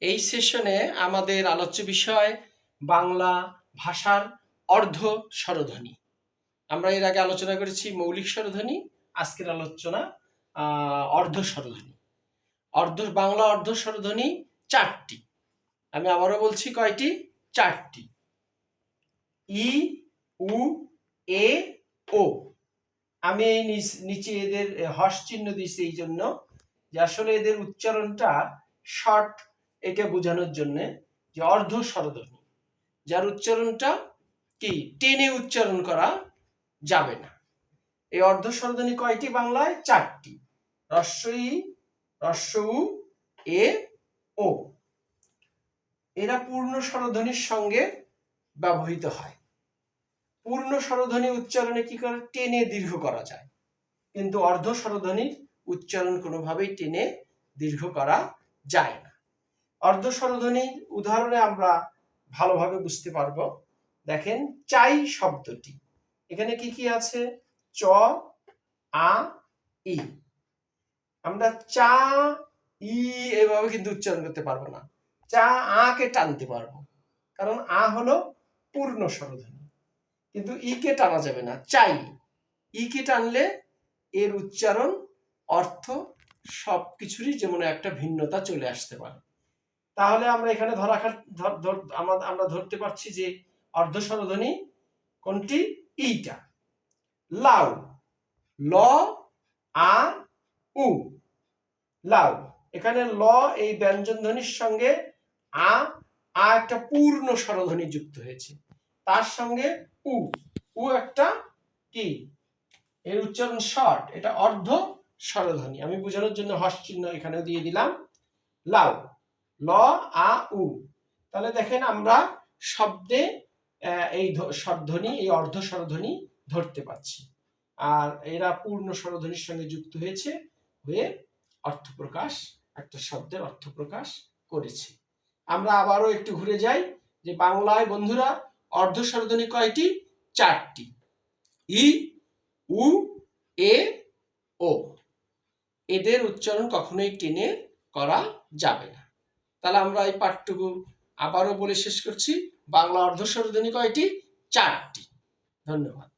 এই সেশনে আমাদের আলোচ্য বিষয় বাংলা ভাষার অর্ধ স্বরধ্বনি। আমরা এর আগে আলোচনা করেছি মৌলিক স্বরধ্বনি, আজকের আলোচনা অর্ধ স্বরধ্বনি। অর্ধ, বাংলা অর্ধ স্বরধ্বনি চারটি। আমি আবারও বলছি কয়টি? চারটি। ই, উ, এ, ও। আমি এই নিচ- এদের হর্ষ চিহ্ন দিয়েছি এই জন্য যে আসলে এদের উচ্চারণটা শর্ট এটা বোঝানোর জন্য যে অর্ধ স্বরধ্বনি যার উচ্চারণটা কি? টেনে উচ্চারণ করা যাবে না। এই অর্ধ স্বরধ্বনি কয়টি বাংলায়? চারটি। রস্বই রস্বউ এ, ও। এরা পূর্ণ স্বরধ্বনির সঙ্গে ব্যবহৃত হয়। পূর্ণ স্বরধ্বনি উচ্চারণে কি করে? টেনে দীর্ঘ করা যায়। কিন্তু অর্ধ স্বরধ্বনির উচ্চারণ কোনোভাবেই টেনে দীর্ঘ করা যায় না। অর্ধ স্বরধ্বনির উদাহরণে আমরা ভালোভাবে বুঝতে পারব। দেখেন, চাই শব্দটি। এখানে কি কি আছে? চ, আ, ই। আমরা চা, ই এভাবে কিন্তু উচ্চারণ করতে পারব না। চা, আকে টানতে পারব। কারণ আ হলো পূর্ণ স্বরধ্বনি কিন্তু ই কে টানা যাবে না, চাই। ই কে টানলে এর উচ্চারণ, অর্থ সবকিছুরই যেমন একটা ভিন্নতা চলে আসতে পারে। তাহলে আমরা এখানে ধরা আমরা- ধরতে পারছি যে অর্ধ স্বরধ্বনি কোনটি? ইটা লাউ। ল, আ, উ। লাউ। এখানে ল এই ব্যঞ্জন ধ্বনির সঙ্গে, আ আ একটা পূর্ণ স্বরধ্বনি যুক্ত হয়েছে। তার সঙ্গে উ। উ একটা কি? এর উচ্চারণ শর্ট। এটা অর্ধ স্বরধ্বনি। আমি বোঝানোর জন্য হস চিহ্ন এখানে দিয়ে দিলাম। লাউ। ল, আ, উ। তাহলে দেখেন আমরা শব্দে এই স্বরধ্বনি, এই অর্ধ স্বরধ্বনি ধরতে পাচ্ছি আর এরা পূর্ণ স্বরধ্বনির সঙ্গে যুক্ত হয়েছে, হয়ে অর্থ প্রকাশ, একটা শব্দের অর্থ প্রকাশ করেছে। আমরা আবারও একটু ঘুরে যাই যে বাংলায়, বন্ধুরা, অর্ধ স্বরধ্বনি কয়টি? চারটি। ই, উ, এ, ও। এদের উচ্চারণ কখনোই টেনে করা যাবে না। তাহলে আমরা এই পাঠটুকু আবারও বলে শেষ করছি। বাংলা অর্ধস্বরধ্বনি কয়টি? চারটি। ধন্যবাদ।